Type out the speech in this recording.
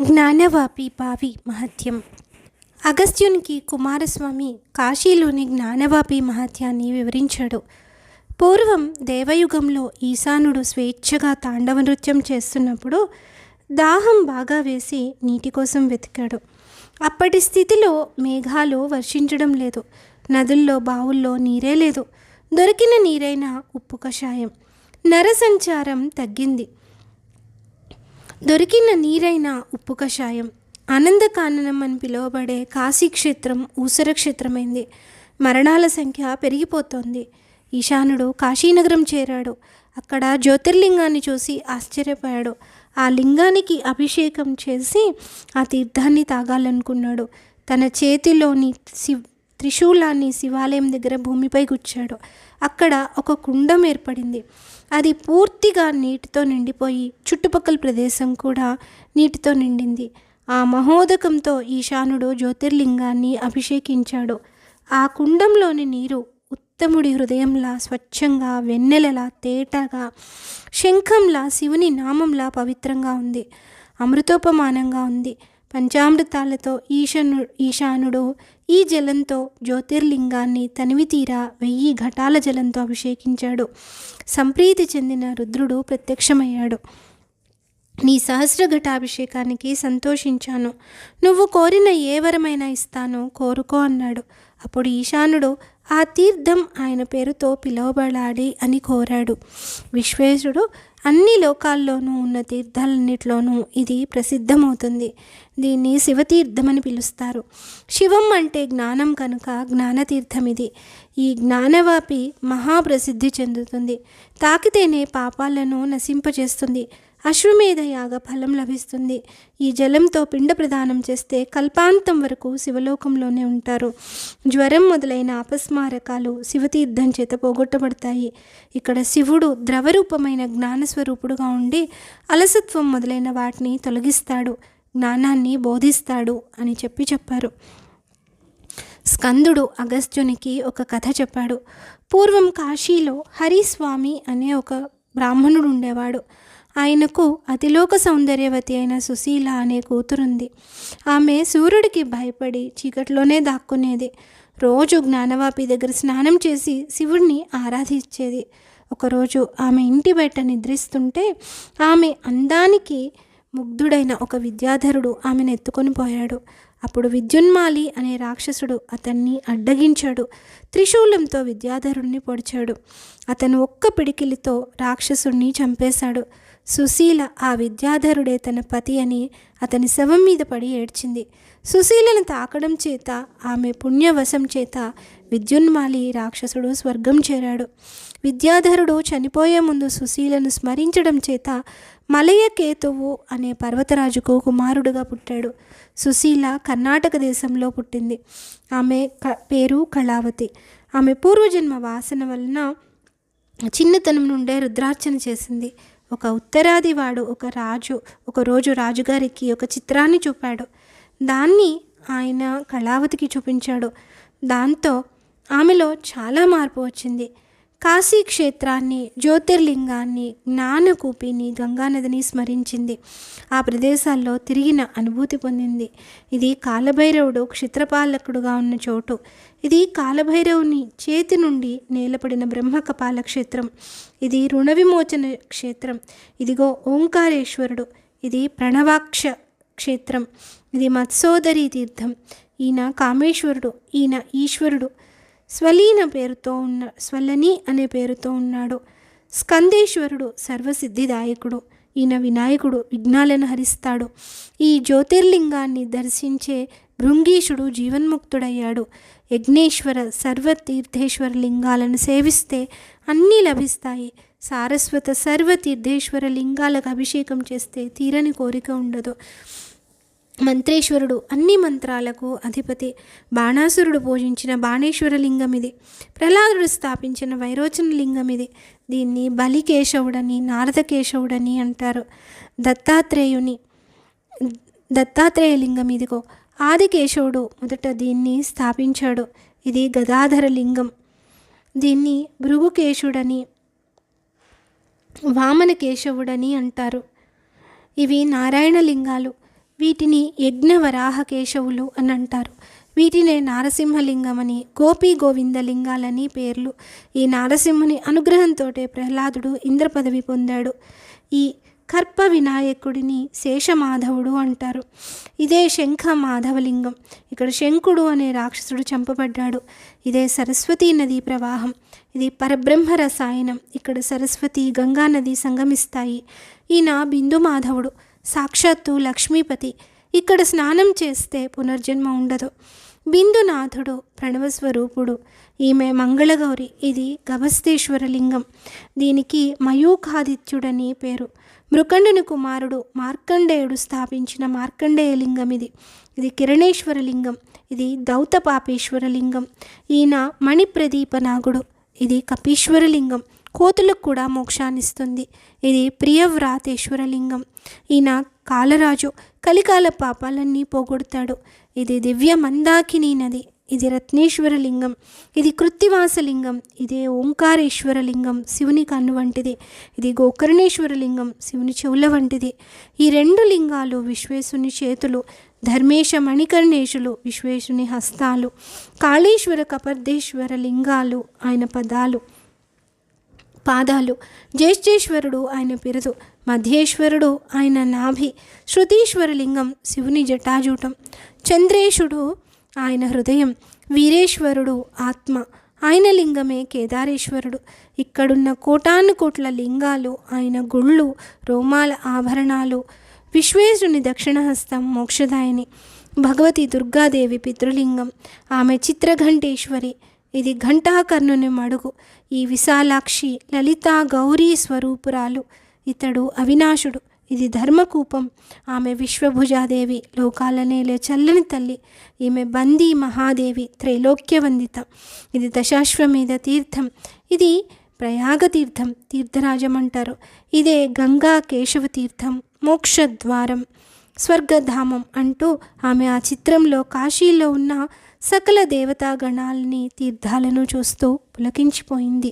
జ్ఞానవాపి బావి మహత్యం. అగస్త్యునికి కుమారస్వామి కాశీలోని జ్ఞానవాపి మహత్యాన్ని వివరించాడు. పూర్వం దేవయుగంలో ఈశానుడు స్వేచ్ఛగా తాండవ నృత్యం చేస్తున్నప్పుడు దాహం బాగా వేసి నీటి కోసం వెతికాడు. అప్పటి స్థితిలో మేఘాలు వర్షించడం లేదు. నదుల్లో బావుల్లో నీరే లేదు. దొరికిన నీరైనా ఉప్పు కషాయం. నరసంచారం తగ్గింది. దొరికిన నీరైన ఉప్పు కషాయం ఆనందకాననం అని పిలువబడే కాశీక్షేత్రం ఊసర క్షేత్రమైంది. మరణాల సంఖ్య పెరిగిపోతోంది. ఈశానుడు కాశీనగరం చేరాడు. అక్కడ జ్యోతిర్లింగాన్ని చూసి ఆశ్చర్యపోయాడు. ఆ లింగానికి అభిషేకం చేసి ఆ తీర్థాన్ని తాగాలనుకున్నాడు. తన చేతిలోని శివ్ త్రిశూలాన్ని శివాలయం దగ్గర భూమిపై గుచ్చాడు. అక్కడ ఒక కుండం ఏర్పడింది. అది పూర్తిగా నీటితో నిండిపోయి చుట్టుపక్కల ప్రదేశం కూడా నీటితో నిండింది. ఆ మహోదకంతో ఈశానుడు జ్యోతిర్లింగాన్ని అభిషేకించాడు. ఆ కుండంలోని నీరు ఉత్తముడి హృదయంలా స్వచ్ఛంగా వెన్నెలలా తేటగా శంఖంలా శివుని నామంలా పవిత్రంగా ఉంది. అమృతోపమానంగా ఉంది. పంచామృతాలతో ఈశను ఈశానుడు ఈ జలంతో జ్యోతిర్లింగాన్ని తనివి తీరా వెయ్యి ఘటాల జలంతో అభిషేకించాడు. సంప్రీతి చెందిన రుద్రుడు ప్రత్యక్షమయ్యాడు. నీ సహస్ర ఘటాభిషేకానికి సంతోషించాను. నువ్వు కోరిన ఏ వరమైనా ఇస్తాను కోరుకో అన్నాడు. అప్పుడు ఈశానుడు ఆ తీర్థం ఆయన పేరుతో పిలువబడాలి అని కోరాడు. విశ్వేశుడు అన్ని లోకాల్లోనూ ఉన్న తీర్థాలన్నిటిలోనూ ఇది ప్రసిద్ధమవుతుంది. దీన్ని శివతీర్థమని పిలుస్తారు. శివం అంటే జ్ఞానం కనుక జ్ఞానతీర్థం ఇది. ఈ జ్ఞానవాపి మహాప్రసిద్ధి చెందుతుంది. తాకితేనే పాపాలను నశింపజేస్తుంది. అశ్వమేధ యాగ ఫలం లభిస్తుంది. ఈ జలంతో పిండ ప్రదానం చేస్తే కల్పాంతం వరకు శివలోకంలోనే ఉంటారు. జ్వరం మొదలైన అపస్మారకాలు శివతీర్థం చేత పోగొట్టబడతాయి. ఇక్కడ శివుడు ద్రవరూపమైన జ్ఞానస్వరూపుడుగా ఉండి అలసత్వం మొదలైన వాటిని తొలగిస్తాడు జ్ఞానాన్ని బోధిస్తాడు అని చెప్పి చెప్పారు. స్కందుడు అగస్త్యునికి ఒక కథ చెప్పాడు. పూర్వం కాశీలో హరిస్వామి అనే ఒక బ్రాహ్మణుడు ఉండేవాడు. ఆయనకు అతిలోక సౌందర్యవతి అయిన సుశీల అనే కూతురుంది. ఆమె సూర్యుడికి భయపడి చీకట్లోనే దాక్కునేది. రోజు జ్ఞానవాపి దగ్గర స్నానం చేసి శివుడిని ఆరాధించేది. ఒకరోజు ఆమె ఇంటి బయట నిద్రిస్తుంటే ఆమె అందానికి ముగ్ధుడైన ఒక విద్యాధరుడు ఆమెను ఎత్తుకొని పోయాడు. అప్పుడు విద్యున్మాలి అనే రాక్షసుడు అతన్ని అడ్డగించాడు. త్రిశూలంతో విద్యాధరుణ్ణి పొడిచాడు. అతను ఒక్క పిడికిలితో రాక్షసుణ్ణి చంపేశాడు. సుశీల ఆ విద్యాధరుడే తన పతి అని అతని శవం మీద పడి ఏడ్చింది. సుశీలను తాకడం చేత ఆమె పుణ్యవశం చేత విద్యున్మాలి రాక్షసుడు స్వర్గం చేరాడు. విద్యాధరుడు చనిపోయే ముందు సుశీలను స్మరించడం చేత మలయకేతువు అనే పర్వతరాజుకు కుమారుడుగా పుట్టాడు. సుశీల కర్ణాటక దేశంలో పుట్టింది. ఆమె క పేరు కళావతి. ఆమె పూర్వజన్మ వాసన వలన చిన్నతనం నుండే రుద్రార్చన చేసింది. ఒక ఉత్తరాదివాడు ఒక రాజు ఒకరోజు రాజుగారికి ఒక చిత్రాన్ని చూపాడు. దాన్ని ఆయన కళావతికి చూపించాడు. దాంతో ఆమెలో చాలా మార్పు వచ్చింది. కాశీ క్షేత్రాన్ని జ్యోతిర్లింగాన్ని జ్ఞానకూపిని గంగానదిని స్మరించింది. ఆ ప్రదేశాల్లో తిరిగిన అనుభూతి పొందింది. ఇది కాలభైరవుడు క్షిత్రపాలకుడుగా ఉన్న చోటు. ఇది కాలభైరవుని చేతి నుండి నేలపడిన బ్రహ్మకపాల క్షేత్రం. ఇది రుణ విమోచన క్షేత్రం. ఇదిగో ఓంకారేశ్వరుడు. ఇది ప్రణవాక్ష క్షేత్రం. ఇది మత్సోదరి తీర్థం ఈయన కామేశ్వరుడు. ఈయన ఈశ్వరుడు. స్వలీన పేరుతో ఉన్న స్వలని అనే పేరుతో ఉన్నాడు. స్కందేశ్వరుడు సర్వసిద్ధిదాయకుడు. ఈయన వినాయకుడు విఘ్నాలను హరిస్తాడు. ఈ జ్యోతిర్లింగాన్ని దర్శించే భృంగీషుడు జీవన్ముక్తుడయ్యాడు. యజ్ఞేశ్వర సర్వతీర్థేశ్వర లింగాలను సేవిస్తే అన్నీ లభిస్తాయి. సారస్వత సర్వతీర్థేశ్వర లింగాలకు అభిషేకం చేస్తే తీరని కోరిక ఉండదు. మంత్రేశ్వరుడు అన్ని మంత్రాలకు అధిపతి. బాణాసురుడు పూజించిన బాణేశ్వర లింగం ఇది. ప్రహ్లాదుడు స్థాపించిన వైరోచన లింగం ఇది. దీన్ని బలికేశవుడని నారదకేశవుడని అంటారు. దత్తాత్రేయుని దత్తాత్రేయ లింగం ఇదిగో. ఆదికేశవుడు మొదట దీన్ని స్థాపించాడు. ఇది గదాధర లింగం. దీన్ని భృగుకేశుడని వామన కేశవుడని అంటారు. ఇవి నారాయణ లింగాలు. వీటిని యజ్ఞవరాహకేశవులు అని అంటారు వీటినే నారసింహలింగమని గోపి గోవిందలింగాలని పేర్లు. ఈ నారసింహుని అనుగ్రహంతో ప్రహ్లాదుడు ఇంద్ర పదవి పొందాడు. ఈ కర్ప వినాయకుడిని శేషమాధవుడు అంటారు. ఇదే శంఖ మాధవలింగం ఇక్కడ శంకుడు అనే రాక్షసుడు చంపబడ్డాడు. ఇదే సరస్వతీ నదీ ప్రవాహం. ఇది పరబ్రహ్మ రసాయనం. ఇక్కడ సరస్వతి గంగా నది సంగమిస్తాయి. ఈయన బిందు మాధవుడు సాక్షాత్తు లక్ష్మీపతి ఇక్కడ స్నానం చేస్తే పునర్జన్మ ఉండదు. బిందునాథుడు ప్రణవ స్వరూపుడు ఈమె మంగళగౌరి. ఇది గభస్తేశ్వర లింగం దీనికి మయూఖాదిత్యుడని పేరు. మృకండుని కుమారుడు మార్కండేయుడు స్థాపించిన మార్కండేయ లింగం ఇది ఇది కిరణేశ్వర లింగం ఇది దౌతపాపేశ్వర లింగం ఈయన మణిప్రదీపనాగుడు ఇది కపీశ్వరలింగం. కోతులకు కూడా మోక్షాన్నిస్తుంది. ఇది ప్రియవ్రాతేశ్వరలింగం. ఈయన కాలరాజు కలికాల పాపాలన్నీ పోగొడతాడు. ఇది దివ్య మందాకిని నది. ఇది రత్నేశ్వర లింగం ఇది కృత్తివాస లింగం ఇదే ఓంకారేశ్వర లింగం శివుని కన్ను వంటిది. ఇది గోకర్ణేశ్వర లింగం శివుని చెవుల వంటిది. ఈ రెండు లింగాలు విశ్వేశుని చేతులు ధర్మేశ మణికర్ణేశులు విశ్వేశుని హస్తాలు. కాళేశ్వర కపర్దేశ్వర లింగాలు ఆయన పదాలు. పాదాలు. జ్యేష్ఠేశ్వరుడు ఆయన పిరదు మధ్యేశ్వరుడు ఆయన నాభి శృతీశ్వరలింగం శివుని జటాజూటం. చంద్రేశుడు ఆయన హృదయం వీరేశ్వరుడు ఆత్మ ఆయన లింగమే కేదారేశ్వరుడు. ఇక్కడున్న కోటాను కోట్ల లింగాలు ఆయన గుళ్ళు రోమాల ఆభరణాలు విశ్వేశుని దక్షిణహస్తం మోక్షదాయిని. భగవతి దుర్గాదేవి పితృలింగం ఆమె చిత్రఘంటేశ్వరి ఇది ఘంటాకర్ణుని మడుగు. ఈ విశాలాక్షి లలితా గౌరీ స్వరూపురాలు. ఇతడు అవినాశుడు. ఇది ధర్మకూపం. ఆమె విశ్వభుజాదేవి. లోకాలనేలే చల్లని తల్లి. ఈమె బందీ మహాదేవి. త్రైలోక్యవందిత. ఇది దశాశ్వమేధ తీర్థం. ఇది ప్రయాగ తీర్థం తీర్థరాజం అంటారు ఇదే గంగా కేశవ తీర్థం మోక్షద్వారం. స్వర్గధామం అంటూ ఆమె ఆ చిత్రంలో కాశీలో ఉన్న సకల దేవతాగణాలని తీర్థాలను చూస్తూ పులకించిపోయింది.